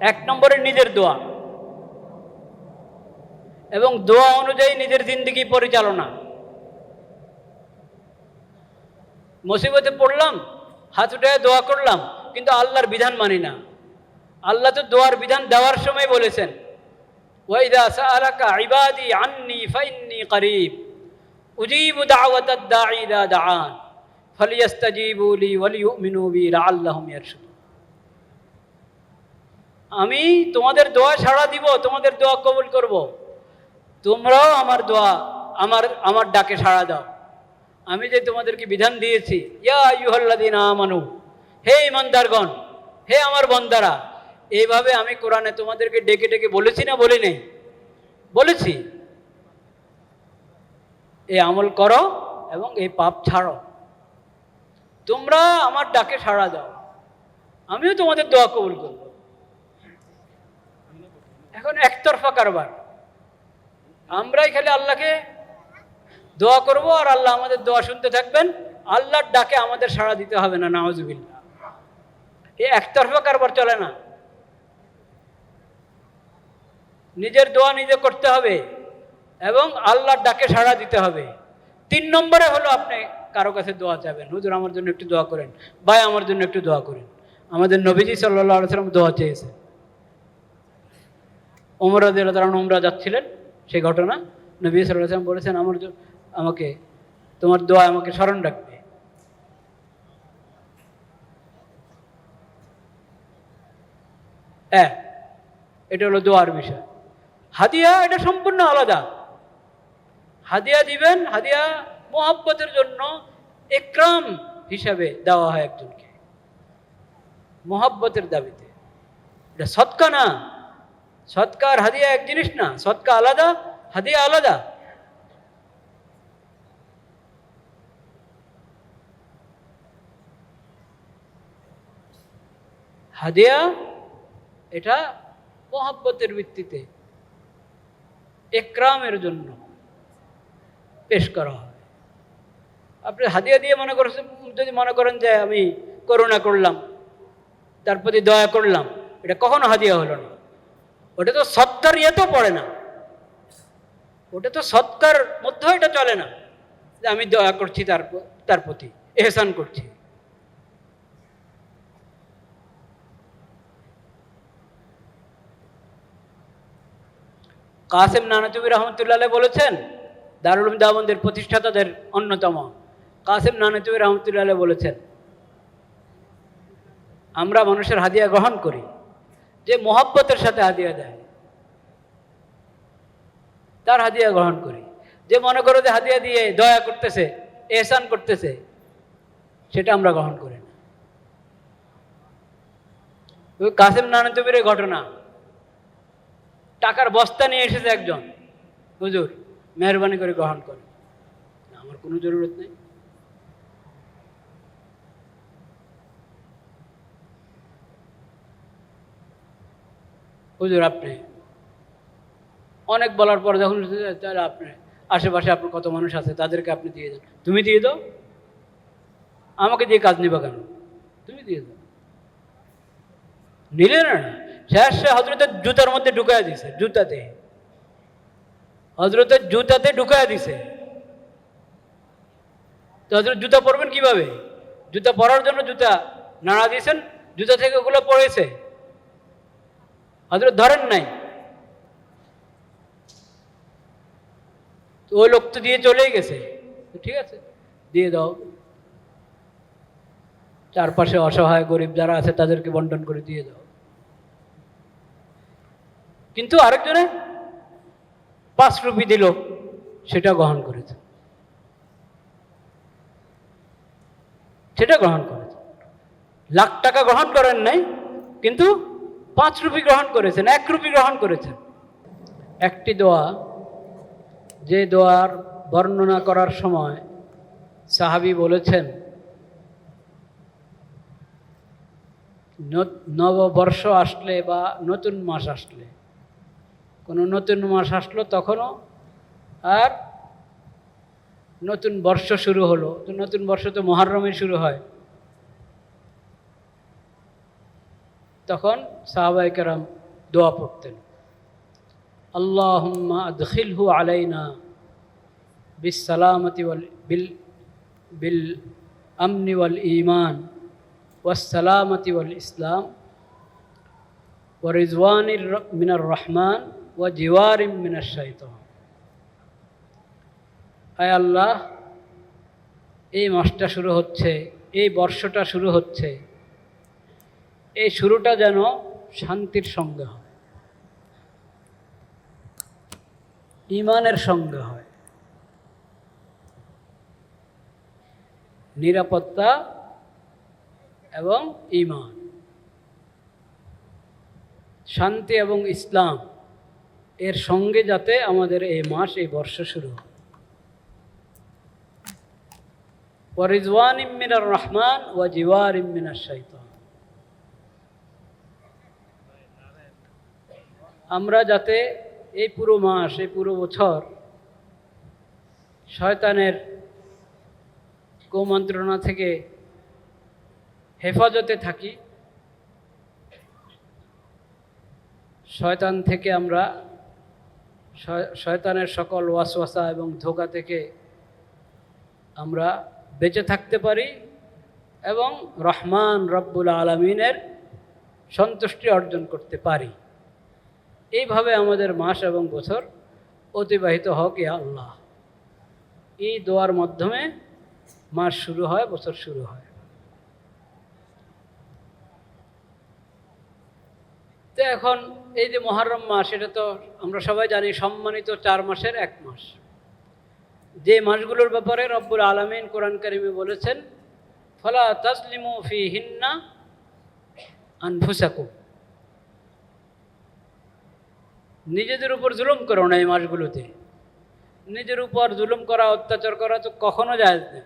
এক নম্বরে নিজের দোয়া। এবং দোয়া অনুযায়ী নিজের জিন্দগি পরিচালনা। মুসিবতে পড়লাম, হাত উঠে দোয়া করলাম, কিন্তু আল্লাহর বিধান মানি না। আল্লাহ তো দোয়ার বিধান দেওয়ার সময় বলেছেন ইবাদি আন্নি আমি তোমাদের দোয়া সাড়া দিব, তোমাদের দোয়া কবুল করব। তোমরাও আমার দোয়া, আমার আমার ডাকে সাড়া দাও। আমি যে তোমাদেরকে বিধান দিয়েছি, ইয়া ইউহল্লাদিন আমানু, হে ইমানদারগণ, হে আমার বন্দারা, এইভাবে আমি কোরআনে তোমাদেরকে ডেকে ডেকে বলেছি না বলি নেই? বলেছি। এই আমল করো এবং এই পাপ ছাড়ো। তোমরা আমার ডাকে সাড়া দাও। আমিও তোমাদের দোয়া কবুল করব। এখন একতরফা কারবার। আমরাই খালি আল্লাহকে দোয়া করব আর আল্লাহ আমাদের দোয়া শুনতে থাকবেন। আল্লাহর ডাকে আমাদের সাড়া দিতে হবে না নাওজুবিল্লা এই একতরফা কারবার চলে না। নিজের দোয়া নিজে করতে হবে এবং আল্লাহর ডাকে সাড়া দিতে হবে। তিন নম্বরে হলো আপনি কারও কাছে দোয়া চাবেন হুজুর, আমার জন্য একটু দোয়া করেন। ভাই, আমার জন্য একটু দোয়া করেন। আমাদের নবীজি সাল্লাহ সাল্লাম দোয়া চেয়েছে ওমর রাদিয়াল্লাহু উমরা যাচ্ছিলেন। সেই ঘটনা নবী সাল্লাম বলেছেন, আমার আমাকে, তোমার দোয়া আমাকে স্মরণ রাখবে। হ্যাঁ এটা হলো দোয়ার বিষয়। হাদিয়া এটা সম্পূর্ণ আলাদা। হাদিয়া দিবেন, হাদিয়া মোহাব্বতের জন্য একরাম হিসাবে দেওয়া হয় একজনকে। মোহাব্বতের দাবিতে। এটা সৎকা না। সৎকা আর হাদিয়া এক জিনিস না, সৎকা আলাদা, হাদিয়া আলাদা। হাদিয়া এটা মহাব্বতের ভিত্তিতে একরামের জন্য পেশ করা হয়। আপনি হাদিয়া দিয়ে মনে করছেন, যদি মনে করেন যে আমি করুণা করলাম, তার প্রতি দয়া করলাম, এটা কখনো হাদিয়া হলো না। ওটা তো সৎকার ইয়েতেও পড়ে না। ওটা তো সৎকার মধ্যেও এটা চলে না। যে আমি দয়া করছি তার তার প্রতি, এহসান করছি। কাসেম নানাতুবি রহমতুল্লাহ বলেছেন, দারুল উলুম দেওবন্দের প্রতিষ্ঠাতাদের অন্যতম। কাসেম নানাতুবি রহমতুল্লাহ বলেছেন, আমরা মানুষের হাদিয়া গ্রহণ করি। যে মোহাব্বতের সাথে হাদিয়া দেয়। তার হাদিয়া গ্রহণ করি। যে মনে করো যে হাদিয়া দিয়ে দয়া করতেছে, এহসান করতেছে, সেটা আমরা গ্রহণ করি না। ওই কাসেম নানাতুবির ঘটনা, টাকার বস্তা নিয়ে এসেছে একজন। হুজুর, মেহরবানি করে গ্রহণ করে আমার কোনো জরুরত নেই। হুজুর, আপনি। অনেক বলার পর যখন তাহলে আপনি, আশেপাশে আপনার কত মানুষ আছে, তাদেরকে আপনি দিয়ে দেন। তুমি দিয়ে দাও। আমাকে দিয়ে কাজ নিবা কেন? তুমি দিয়ে দাও। নিলে না শেষে হজরতের জুতার মধ্যে ঢুকায় দিছে, জুতাতে। হজরতের জুতাতে ঢুকায় দিছে। তো হজরত জুতা পরবেন কীভাবে? জুতা পরার জন্য জুতা নাড়া দিয়েছেন, জুতা থেকে ওগুলো পড়েছে। হজরত ধরেন নাই। ওই লোক তো দিয়ে চলেই গেছে। ঠিক আছে, দিয়ে দাও। চারপাশে অসহায় গরিব যারা আছে তাদেরকে বন্টন করে দিয়ে দাও। কিন্তু আরেকজনে পাঁচ রুপি দিল, সেটা গ্রহণ করেছে। সেটা গ্রহণ করেছে। লাখ টাকা গ্রহণ করেন নাই, কিন্তু পাঁচ রুপি গ্রহণ করেছেন, এক রুপি গ্রহণ করেছেন। একটি দোয়া, যে দোয়ার বর্ণনা করার সময় সাহাবি বলেছেন নববর্ষ আসলে বা নতুন মাস আসলে, কোনো নতুন মাস আসলো তখনও আর নতুন বর্ষ শুরু হলো। তো নতুন বর্ষ তো মহারমে শুরু হয়। তখন সাহাবাইকেরাম দোয়া পড়তেন আল্লাহুম্মা আদখিলহু আলাইনা বিসালামতি ওয়াল বিল বিল আমনি ওয়াল ঈমান ওয়াসসালামতি ওয়াল ইসলাম ورضوان من الرحمن وجوار من الشيطان আয় আল্লাহ এই মাসটা শুরু হচ্ছে এই বর্ষটা শুরু হচ্ছে এই শুরুটা যেন শান্তির সঙ্গে হয়। ইমানের সঙ্গে হয়। নিরাপত্তা এবং ইমান। শান্তি এবং ইসলাম এর সঙ্গে যাতে আমাদের এই মাস, এই বর্ষ শুরু হয়। ওয়ারিজওয়ান ইমিনার রহমান ওয়া জিওয়ার ইমিনার শৈতান আমরা যাতে এই পুরো মাস, এই পুরো বছর শয়তানের কুমন্ত্রণা থেকে হেফাজতে থাকি, শয়তান থেকে আমরা শয়- শয়তানের সকল ওয়াসওয়াসা এবং ধোকা থেকে আমরা বেঁচে থাকতে পারি এবং রহমান রব্বুল আলমিনের সন্তুষ্টি অর্জন করতে পারি। এইভাবে আমাদের মাস এবং বছর অতিবাহিত হোক ইয়া আল্লাহ। এই দোয়ার মাধ্যমে মাস শুরু হয়, বছর শুরু হয়। তো এখন এই যে মহরম মাস, এটা তো আমরা সবাই জানি সম্মানিত চার মাসের এক মাস। যে মাসগুলোর ব্যাপারে রব্বুল আলমিন কোরআন কারিমে বলেছেন, ফলা তাসলিমু ফি হিন্না আনফুসাকু নিজেদের উপর জুলুম করো না এই মাসগুলোতে। নিজের উপর জুলুম করা, অত্যাচার করা তো কখনো যায় না।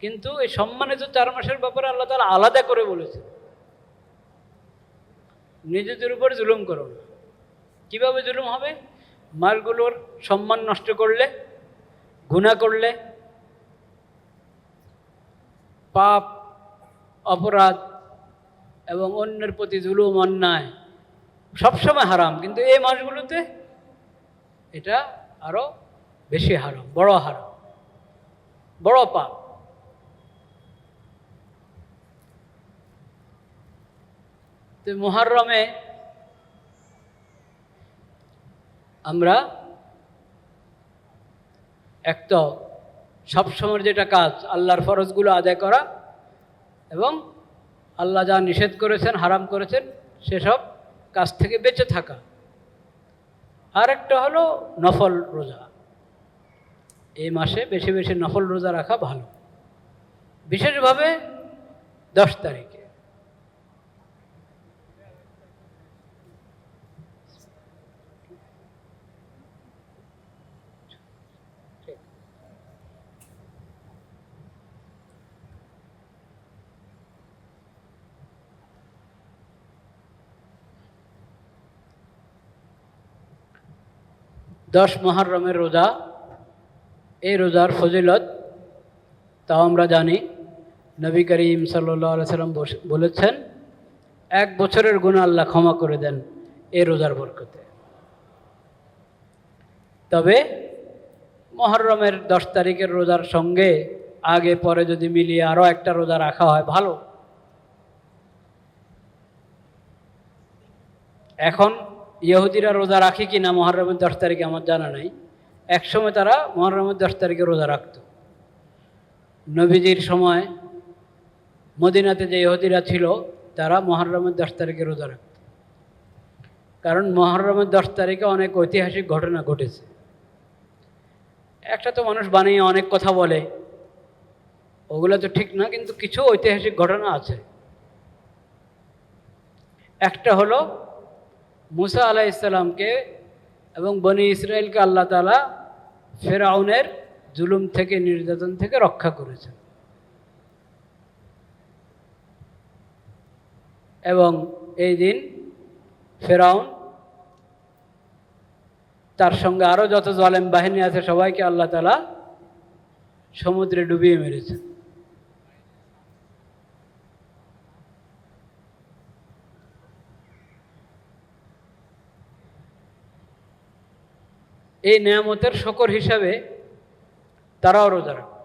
কিন্তু এই সম্মানিত চার মাসের ব্যাপারে আল্লাহ তালা আলাদা করে বলেছে নিজেদের উপর জুলুম করো না। কীভাবে জুলুম হবে? মাসগুলোর সম্মান নষ্ট করলে গুণা করলে, পাপ, অপরাধ এবং অন্যের প্রতি জুলুম, অন্যায় সবসময় হারাম। কিন্তু এই মাসগুলোতে এটা আরও বেশি হারাম, বড় হারাম, বড় পাপ। তো মহারমে আমরা এক তো সবসময়ের যেটা কাজ, আল্লাহর ফরজগুলো আদায় করা এবং আল্লাহ যা নিষেধ করেছেন, হারাম করেছেন, সেসব কাজ থেকে বেঁচে থাকা। আরেকটা হলো নফল রোজা। এই মাসে বেশি বেশি নফল রোজা রাখা ভালো। বিশেষভাবে দশ তারিখে। দশ মহরমের রোজা। এই রোজার ফজিলত, তাও আমরা জানি, নবী করিম সাল্লাহ সাল্লাম বলেছেন, এক বছরের গুণ আল্লাহ ক্ষমা করে দেন এই রোজার বরকতে। তবে মহরমের দশ তারিখের রোজার সঙ্গে আগে পরে যদি মিলিয়ে আরও একটা রোজা রাখা হয়, ভালো। এখন ইহুদিরা রোজা রাখে কি না মহরমের দশ তারিখে আমার জানা নাই। একসময় তারা মহরমের দশ তারিখে রোজা রাখত। নবীজির সময় মদিনাতে যে ইহুদিরা ছিল, তারা মহরমের দশ তারিখে রোজা রাখত। কারণ মহরমের দশ তারিখে অনেক ঐতিহাসিক ঘটনা ঘটেছে। একটা তো মানুষ বানিয়ে অনেক কথা বলে, ওগুলো তো ঠিক না, কিন্তু কিছু ঐতিহাসিক ঘটনা আছে। একটা হলো মুসা আলাহ ইসলামকে এবং বনি ইসরায়েলকে আল্লাহ তালা ফেরাউনের জুলুম থেকে, নির্যাতন থেকে রক্ষা করেছেন। এবং এই দিন ফেরাউন তার সঙ্গে আরও যত জলেম বাহিনী আছে, সবাইকে আল্লাহ তালা সমুদ্রে ডুবিয়ে মেরেছেন। এই নিয়ামতের শকর হিসাবে তারাও রোজা রাখত।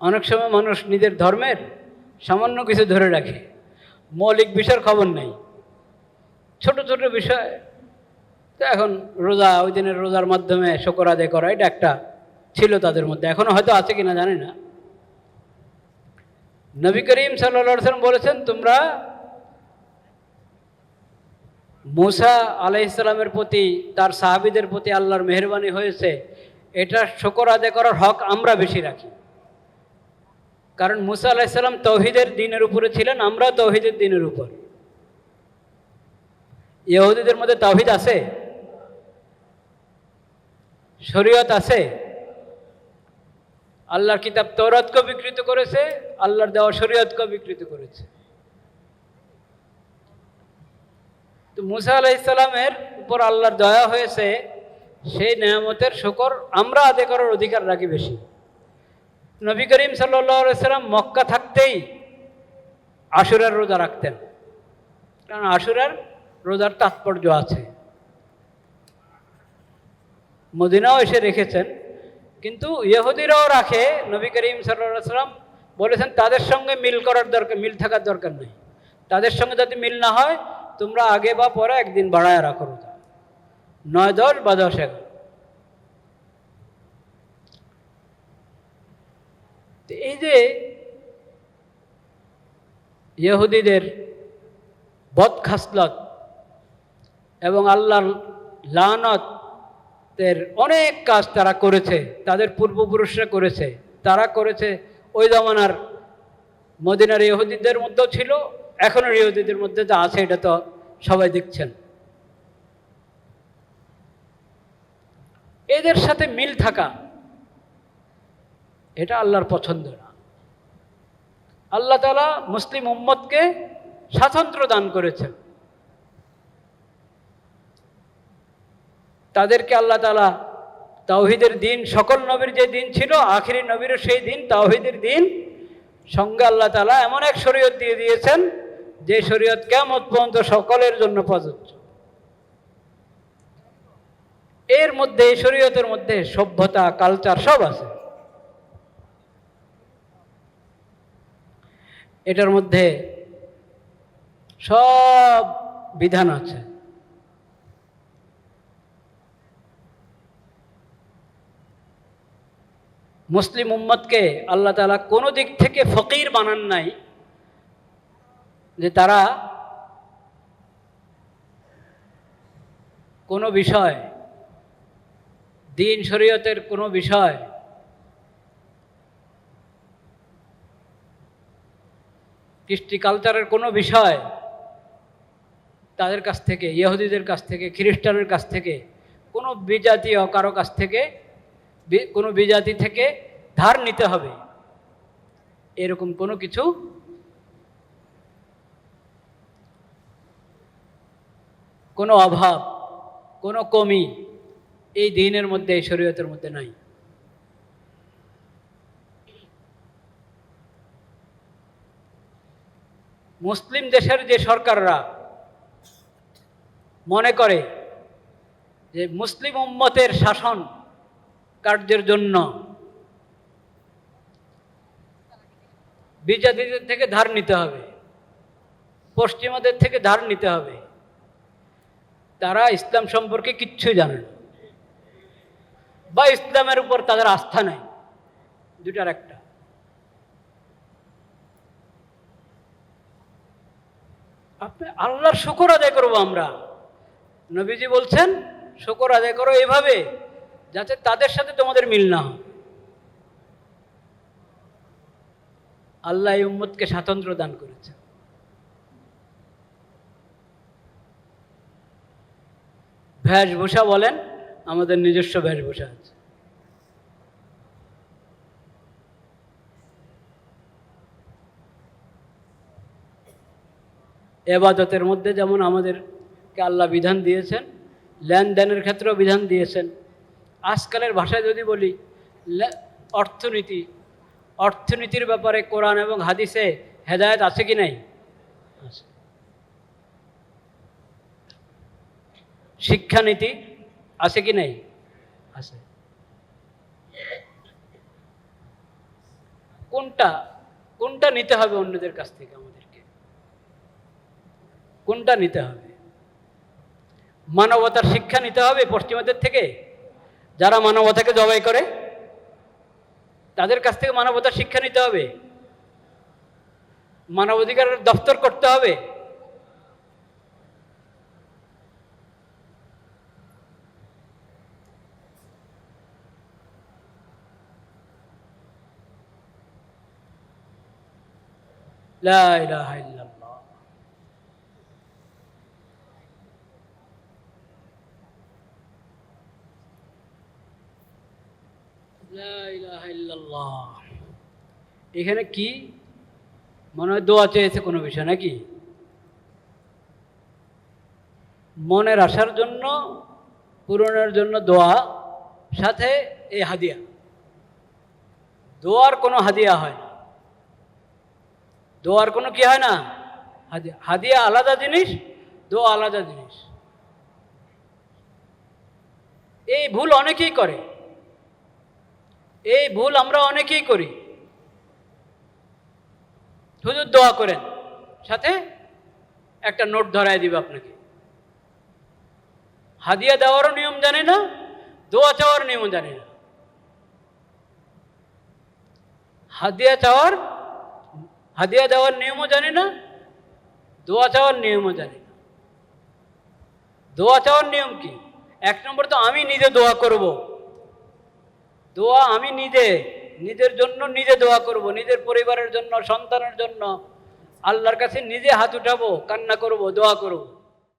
অনেক সময় মানুষ নিজের ধর্মের সামান্য কিছু ধরে রাখে। মৌলিক বিষয়ের খবর নেই। ছোট ছোট বিষয়। তো এখন রোজা, ওই দিনের রোজার মাধ্যমে শকর আদায় করা, এটা একটা ছিল তাদের মধ্যে। এখনও হয়তো আছে কিনা জানি না। নবী করিম সাল্লা সাল্লাম বলেছেন, তোমরা মুসা আলাই ইসলামের প্রতি, তার সাহাবিদের প্রতি আল্লাহর মেহরবানি হয়েছে এটা শকর আদায় করার হক আমরা বেশি রাখি। কারণ মুসা আলাহিসাল্লাম তৌহিদের দিনের উপরে ছিলেন, আমরা তৌহিদের দিনের উপর। ইহুদিদের মধ্যে তৌহিদ আছে, শরীয়ত আছে, আল্লাহর কিতাব তৌরাতকে বিকৃত করেছে, আল্লাহর দেওয়া শরীয়তকে বিকৃত করেছে। তো মুসা আলাইসাল্লামের উপর আল্লাহর দয়া হয়েছে, সেই নেয়ামতের শকর আমরা আদায় করার অধিকার রাখি বেশি। নবী করিম সাল্লাম মক্কা থাকতেই আশুরার রোজা রাখতেন। কারণ আশুরার রোজার তাৎপর্য আছে। মদিনাও এসে রেখেছেন, কিন্তু ইহুদিরাও রাখে, নবী করিম সাল্লাম বলেছেন, তাদের সঙ্গে মিল করার দরকার, মিল থাকার দরকার নেই। তাদের সঙ্গে যদি মিল না হয় তোমরা আগে বা পরে একদিন বাড়ায় রাখো রোজা। নয় দশ বা দশ এগারো। এই যে ইহুদিদের বদখাসলত এবং আল্লাহর লানতের অনেক কাজ তারা করেছে, তাদের পূর্বপুরুষরা করেছে, তারা করেছে। ওই জমানার মদিনার ইহুদিদের মধ্যেও ছিল এখনের ইহুদিদের মধ্যে যা আছে এটা তো সবাই দেখছেন। এদের সাথে মিল থাকা, এটা আল্লাহর পছন্দ না। আল্লাহ তালা মুসলিম উম্মতকে স্বাতন্ত্র দান করেছেন। তাদেরকে আল্লাহ তালা তাওহিদের দিন, সকল নবীর যে দিন ছিল, আখিরি নবীরও সেই দিন তাওহিদের দিন সঙ্গে আল্লাহ তালা এমন এক শরীয়ত দিয়ে দিয়েছেন যে শরীয়ত কেমন পর্যন্ত সকলের জন্য প্রযোজ্য। এর মধ্যে, এই শরীয়তের মধ্যে সভ্যতা কালচার সব আছে। এটার মধ্যে সব বিধান আছে। মুসলিম উম্মতকে আল্লাহ তালা কোনো দিক থেকে ফকির বানান নাই। যে তারা কোনো বিষয়, দিন শরীয়তের কোনো বিষয় কৃষ্টি কালচারের কোনো বিষয় তাদের কাছ থেকে, ইহুদিদের কাছ থেকে খ্রিস্টানের কাছ থেকে, কোনো বিজাতীয় কারও কাছ থেকে কোনো বিজাতি থেকে ধার নিতে হবে। এরকম কোনো কিছু কোনো অভাব, কোনো কমি এই দিনের মধ্যে, এই শরীয়তের মধ্যে নাই। মুসলিম দেশের যে সরকাররা মনে করে যে মুসলিম উম্মতের শাসন কার্যের জন্য বিজাতিদের থেকে ধার নিতে হবে, পশ্চিমাদের থেকে ধার নিতে হবে। তারা ইসলাম সম্পর্কে কিচ্ছুই জানে না। বা ইসলামের উপর তাদের আস্থা নেই। দুটার একটা। আপনি আল্লাহর শুকর আদায় করব আমরা। নবীজি বলছেন, শুকর আদায় করো এভাবে যাতে তাদের সাথে তোমাদের মিল না হয়। আল্লাহ এই উম্মতকে স্বাতন্ত্র দান করেছে ভেষভূষা বলেন, আমাদের নিজস্ব ভেষভূষা আছে। এবাদতের মধ্যে যেমন আমাদেরকে আল্লাহ বিধান দিয়েছেন, লেনদেনের ক্ষেত্রেও বিধান দিয়েছেন। আজকালের ভাষায় যদি বলি অর্থনীতি, অর্থনীতির ব্যাপারে কোরআন এবং হাদিসে হেদায়ত আছে কি নাই? শিক্ষানীতি আছে কি নেই? আছে। কোনটা কোনটা নিতে হবে অন্যদের কাছ থেকে আমাদেরকে? কোনটা নিতে হবে? মানবতার শিক্ষা নিতে হবে পশ্চিমাদের থেকে? যারা মানবতাকে জবাই করে, তাদের কাছ থেকে মানবতার শিক্ষা নিতে হবে? মানবাধিকারের দপ্তর করতে হবে? এখানে কি? মনে হয় দোয়া চেয়েছে কোনো বিষয় নাকি? মনের আশার জন্য, পূরণের জন্য দোয়া, সাথে এই হাদিয়া। দোয়ার কোনো হাদিয়া হয় না। দোয়ার কোনো কি হয় না? হাদিয়া আলাদা জিনিস, দোয়া আলাদা জিনিস। এই ভুল অনেকেই করে। এই ভুল আমরা অনেকেই করি। হুজুর দোয়া করেন, সাথে একটা নোট ধরায় দিবে আপনাকে। হাদিয়া দেওয়ারও নিয়ম জানে না, দোয়া চাওয়ার নিয়ম জানে না। হাদিয়া চাওয়ার হাদিয়া দেওয়ার নিয়মও জানি না, দোয়া চাওয়ার নিয়মও জানি না। দোয়া চাওয়ার নিয়ম কি? এক নম্বর তো আমি নিজে দোয়া করব। দোয়া আমি নিজে, নিজের জন্য নিজে দোয়া করব, নিজের পরিবারের জন্য, সন্তানের জন্য। আল্লাহর কাছে নিজে হাত উঠাবো, কান্না করব, দোয়া করব।